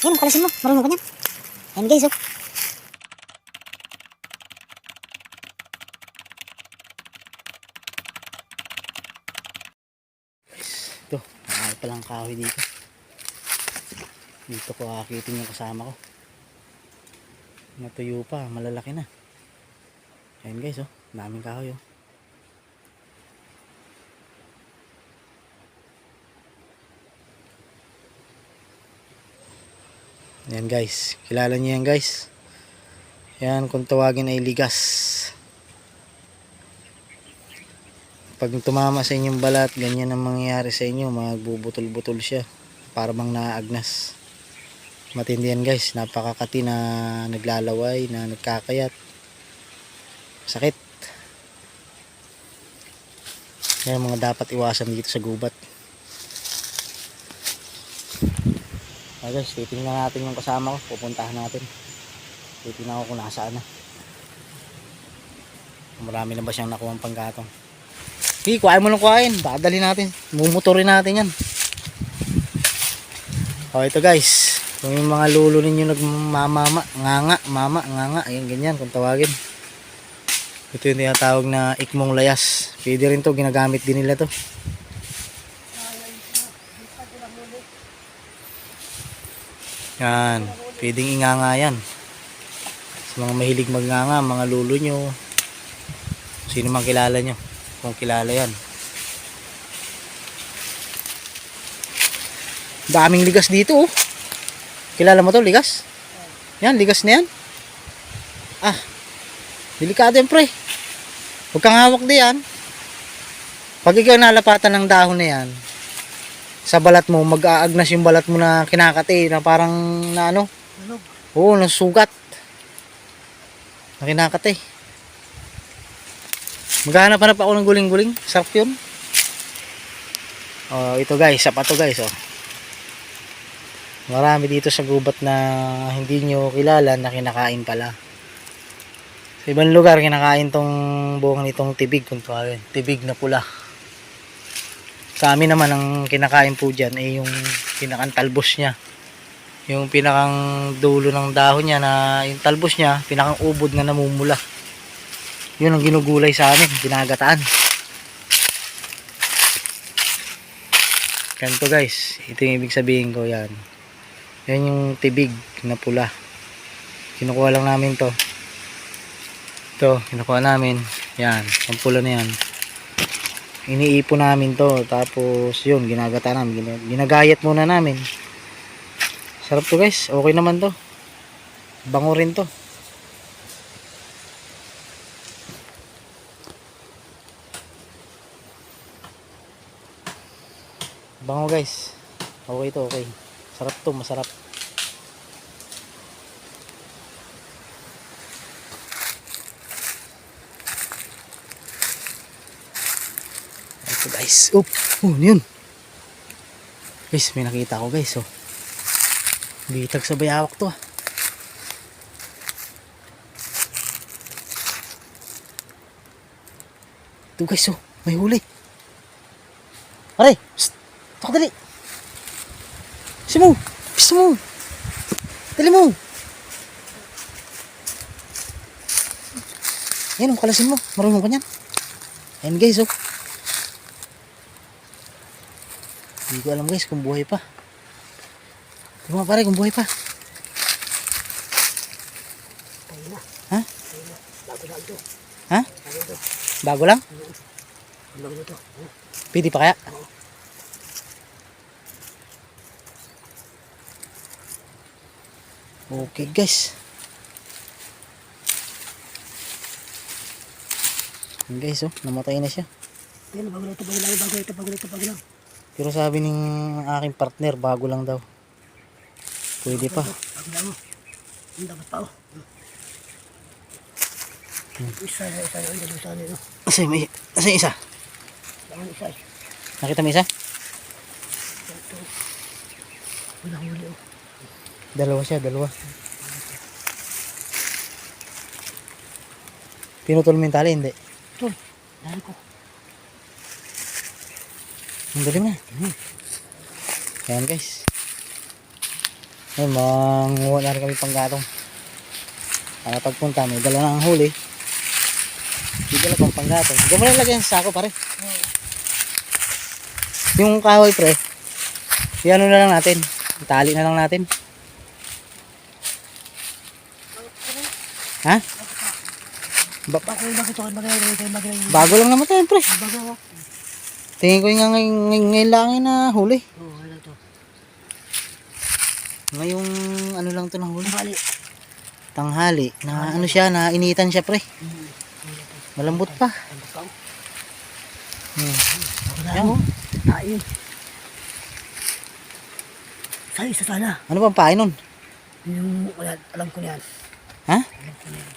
Yan, kalasin mo. Marunong ka niyan. Ayan guys, oh. Ito, nakakit palang kahoy dito. Dito ko akitin yung kasama ko. Natuyo pa, malalaki na. Ayan guys, oh. Daming kahoy, oh. Ayan guys, kilala niyo yan guys. Yan, kung tawagin ay ligas. Pag tumama sa inyong balat, ganyan ang mangyayari sa inyo, magbubutol-butol siya. Para bang naagnas. Matindi yan guys, napakakati na naglalaway, na nagkakayat. Sakit. Yan mga dapat iwasan dito sa gubat. Ah guys, titingnan natin yung kasama ko, pupuntahan natin. Titingnan ko kung nasaan na. Marami na ba siyang nakuha ang panggatong. Sige, kuhain mo lang kuhain. Dadali natin. Mumuturin natin yan. O, ito guys. Kung yung mga lulo ninyo nagmamama, nganga, mama, nganga, ayan ganyan kung tawagin. Ito yung tinatawag na ikmong layas. Pwede rin to, ginagamit din nila to. Yan, pwedeng inganga yan. Sa mga mahilig magnganga, mga lulo nyo, sino man kilala nyo kung kilala yan. Daming ligas dito oh. Kilala mo to ligas? Yan, ligas na yan. Ah, delikado yan pre. Huwag kang hawak diyan. Pag ikaw nalapatan ng dahon na yan, sa balat mo, mag-aagnas yung balat mo na kinakati, na parang na ano? Ano? Oo, nasugat. Na kinakati. Maghanap hanap ako ng guling-guling. Sarap yun. Oh, ito guys, sapa to guys, oh. Marami dito sa gubat na hindi nyo kilala na kinakain pala. Sa ibang lugar, kinakain tong buong nitong tibig kung tawagin. Tibig na pula. Sa amin naman, ang kinakain po dyan ay yung pinakang talbos niya. Yung pinakang dulo ng dahon niya na yung talbos niya, pinakang ubod na namumula. Yun ang ginugulay sa amin, ginagataan. Ganito guys, ito yung ibig sabihin ko yan. Yan yung tibig na pula. Kinukuha lang namin to. Ito, kinukuha namin. Yan, ang pula na yan. Iniipon namin to. Tapos yun, ginagata namin. Gina- Ginagayat muna namin. Sarap to guys. Okay naman to. Bango rin to. Bango guys. Okay to, okay. Sarap to, masarap. Ito guys. Oh, oh, yun. Guys, may nakita ko guys, oh. Bitag sa bayawak to, ah. Ito guys, oh. May huli. Aray! Psst! Ito dali! Psst mo! Psst mo! Dali mo! Yan, kalasin mo. Marunong ka niyan. Ayan guys, oh. Hindi ko alam guys kung buhay pa. Mo pare kung buhay pa. Ha? Ha? Bago lang? Pwede pa kaya? Okay guys. Guys oh, namatay na siya. Yan, bago lang ito, bago lang, bago ito, bago ito, bago lang. Pero sabi ng aking partner, bago lang daw. Pwede pa. Isa isa isa isa. Asa yung, isa? Nakita mo isa? Dalawa siya, dalawa. Pinutol mo yung tali, hindi. Ito, dahil ko. Ang galing na. Ayan guys. Ay, manguha na rin kami panggatong. Para pagpunta, may dala na ang huli. May dala pang panggatong. Huwag mo lang lagyan sa sako, pare. Yung kahoy, pre. Yan na lang natin. Itali na lang natin. Ha? Bago lang naman tayo, pre. Bago. Tingin ko yung ngay ngay ngay lang yun na huli. Oo, ano to? Ngayong ano lang to na huli. Bali. Tanghali. Na ano siya, na initan siya, pre. Malambot pa. Pa? Hmm. Na Yan. ako. Tain. Sa isa sana. Ano bang pain nun? Yung, wala, alam ko na yan. Ha? Alam ko na yan.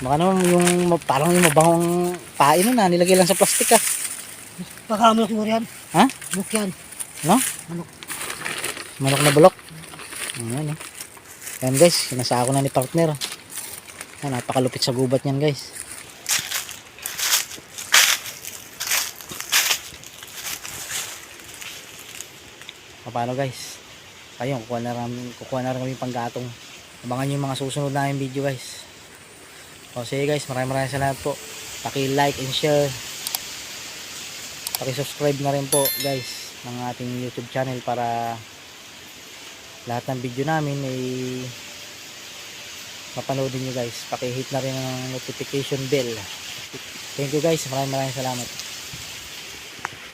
Baka naman yung parang yung mabangong pain nun ha. Nilagay lang sa plastic ah. Baka manok siguro yan. Ha? Manok yan. No? Manok. Manok na bulok. Ayan eh. Ayan guys, sinasa ako na ni partner. Ayan, napakalupit sa gubat niyan guys. Paano guys? Ayun, kukuha na rin, kukuha na rin kami panggatong. Abangan nyo yung mga susunod namin video guys. O sige guys, maraming maraming salamat po. Paki-like and share. Paki-subscribe na rin po guys ng ating YouTube channel para lahat ng video namin ay mapanoodin nyo guys. Paki-hit na rin ang notification bell. Thank you guys. Maraming maraming salamat.